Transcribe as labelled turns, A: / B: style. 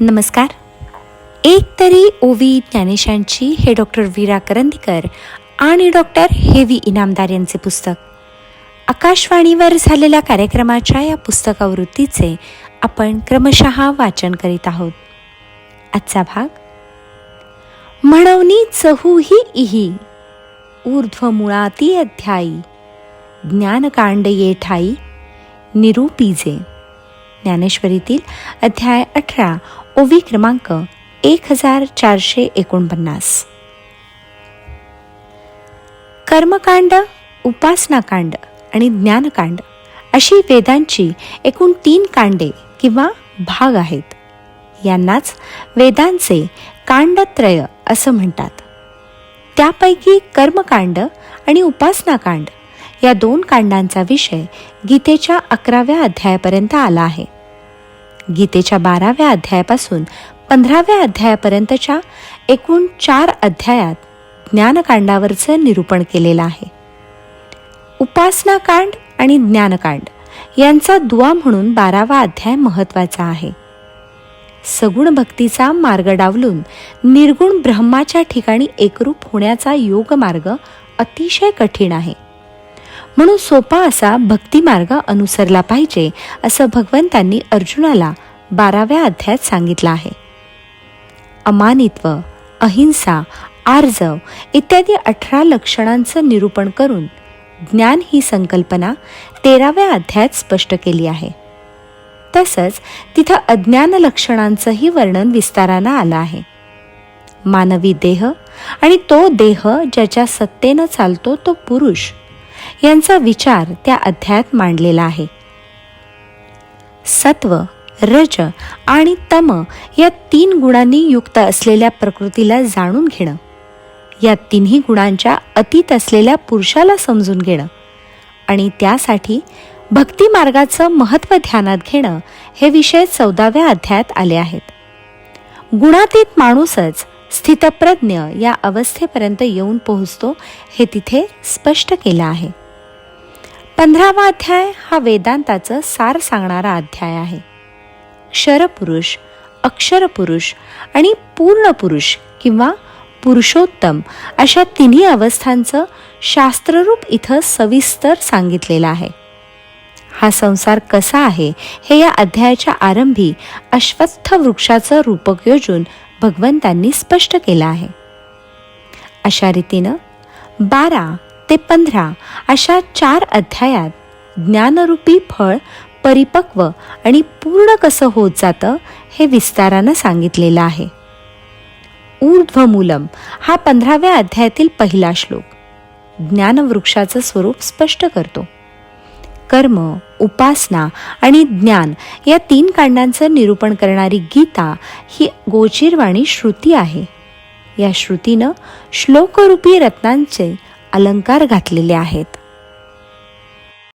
A: नमस्कार. एक तरी ओवी ज्ञानेशांची हे डॉक्टर वीरा करंदीकर आणि डॉक्टर हेवी इनामदार यांचे पुस्तक. आकाशवाणीवर झालेल्या कार्यक्रमाच्या या पुस्तकावृत्तीचे आपण क्रमशः वाचन करीत आहोत. आजचा भाग म्हणवनी चहूही इही ऊर्ध्व मुळाती अध्यायी ज्ञानकांड ये ठाई निरूपीजे. ज्ञानेश्वरीतील अध्याय अठरा ओवी क्रमांक एक हजार चारशे एकोणपन्नास. कर्मकांड उपासनाकांड आणि ज्ञानकांड अशी वेदांची एकूण तीन कांडे किंवा भाग आहेत. यांनाच वेदांचे कांडत्रय असं म्हणतात. त्यापैकी कर्मकांड आणि उपासनाकांड या दोन कांडांचा विषय गीतेच्या अकराव्या अध्यायापर्यंत आला आहे. गीतेच्या बाराव्या अध्यायापासून पंधराव्या अध्यायापर्यंतच्या एकूण चार अध्यायात ज्ञानकांडावरचं निरूपण केलेलं आहे. उपासनाकांड आणि ज्ञानकांड यांचा दुवा म्हणून बारावा अध्याय महत्त्वाचा आहे. सगुण भक्तीचा मार्ग डावलून निर्गुण ब्रह्माच्या ठिकाणी एकरूप होण्याचा योग मार्ग अतिशय कठीण आहे. म्हणून सोपा असा भक्ती मार्ग अनुसरला पाहिजे असं भगवंतांनी अर्जुनाला बाराव्या अध्यायात सांगितलं आहे. अमानित्व अहिंसा आर्जव इत्यादी अठरा लक्षणांचं निरूपण करून ज्ञान ही संकल्पना तेराव्या अध्यायात स्पष्ट केली आहे. तसंच तिथं अज्ञान लक्षणांचंही वर्णन विस्तारानं आलं आहे. मानवी देह आणि तो देह ज्याच्या सत्तेनं चालतो तो पुरुष यांचा विचार त्या अध्यायात मांडलेला आहे. सत्व रज आणि तम या तीन गुणांनी युक्त असलेल्या प्रकृतीला जाणून घेणं या तिन्ही गुणांच्या अतीत असलेल्या पुरुषाला समजून घेणं आणि त्यासाठी भक्ती मार्गाचं महत्त्व ध्यानात घेणं हे विषय चौदाव्या अध्यायात आले आहेत. गुणातीत माणूसच स्थितप्रज्ञ या अवस्थेपर्यंत येऊन पोहोचतो हे तिथे स्पष्ट केलं आहे. पंधरावा अध्याय हा वेदांताचं सार सांगणारा अध्याय आहे. क्षरपुरुष अक्षरपुरुष आणि पूर्ण पुरुष किंवा पुरुषोत्तम अशा तिन्ही अवस्थांचं शास्त्ररूप इथं सविस्तर सांगितलेलं आहे. हा संसार कसा आहे हे या अध्यायाच्या आरंभी अश्वत्थ वृक्षाचं रूपक योजून भगवंतांनी स्पष्ट केलं आहे. अशा रीतीनं बारा ते पंधरा अशा चार अध्यायात ज्ञानरूपी फळ परिपक्व आणि पूर्ण कसं होत जातं हे विस्तारानं सांगितलेलं आहे. ऊर्ध्वमूलम हा पंधराव्या अध्यायातील पहिला श्लोक. ज्ञानवृक्षाचं स्वरूप स्पष्ट करतो. कर्म उपासना आणि ज्ञान या तीन कांडांचं निरूपण करणारी गीता ही गोचीरवाणी श्रुती आहे. या श्रुतीनं श्लोकरूपी रत्नांचे अलंकार घातलेले आहेत.